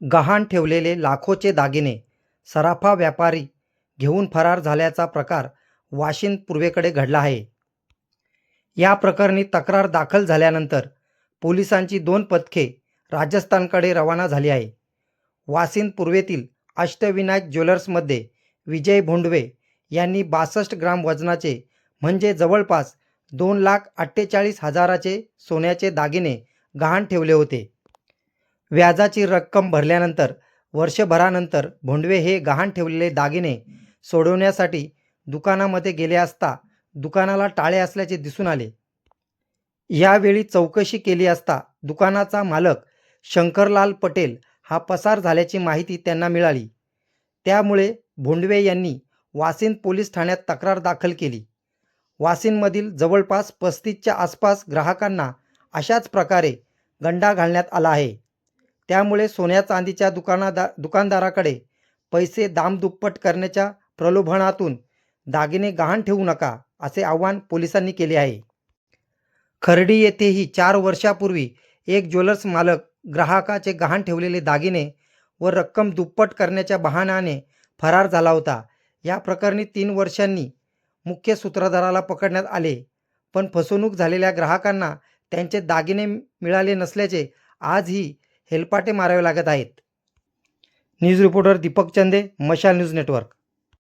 गहाण ठेवलेले लाखोचे दागिने सराफा व्यापारी घेऊन फरार झाल्याचा प्रकार वाशिंद पूर्वेकडे घडला आहे. या प्रकरणी तक्रार दाखल झाल्यानंतर पोलिसांची दोन पथके राजस्थानकडे रवाना झाली आहे. वाशिंद पूर्वेतील अष्टविनायक ज्वेलर्समध्ये विजय भोंडवे यांनी बासष्ट ग्राम वजनाचे म्हणजे जवळपास दोन लाख अठ्ठेचाळीस हजाराचे सोन्याचे दागिने गहाण ठेवले होते. व्याजाची रक्कम भरल्यानंतर वर्षभरानंतर भोंडवे हे गहाण ठेवलेले दागिने सोडवण्यासाठी दुकानामध्ये गेले असता दुकानाला टाळे असल्याचे दिसून आले. यावेळी चौकशी केली असता दुकानाचा मालक शंकरलाल पटेल हा पसार झाल्याची माहिती त्यांना मिळाली. त्यामुळे भोंडवे यांनी वासिंद पोलीस ठाण्यात तक्रार दाखल केली. वासिंदमधील जवळपास पस्तीसच्या आसपास ग्राहकांना अशाच प्रकारे गंडा घालण्यात आला आहे. त्यामुळे सोन्या चांदीच्या दुकानादा दुकानदाराकडे पैसे दामदुप्पट करण्याच्या प्रलोभनातून दागिने गहाण ठेवू नका असे आवाहन पोलिसांनी केले आहे. खर्डी येथेही चार वर्षापूर्वी एक ज्वेलर्स मालक ग्राहकाचे गहाण ठेवलेले दागिने व रक्कम दुप्पट करण्याच्या बहाण्याने फरार झाला होता. या प्रकरणी तीन वर्षांनी मुख्य सूत्रधाराला पकडण्यात आले पण फसवणूक झालेल्या ग्राहकांना त्यांचे दागिने मिळाले नसल्याचे आजही हेलपाटे मारावे लागत आहेत. न्यूज रिपोर्टर दीपक चंदे मशाल न्यूज नेटवर्क.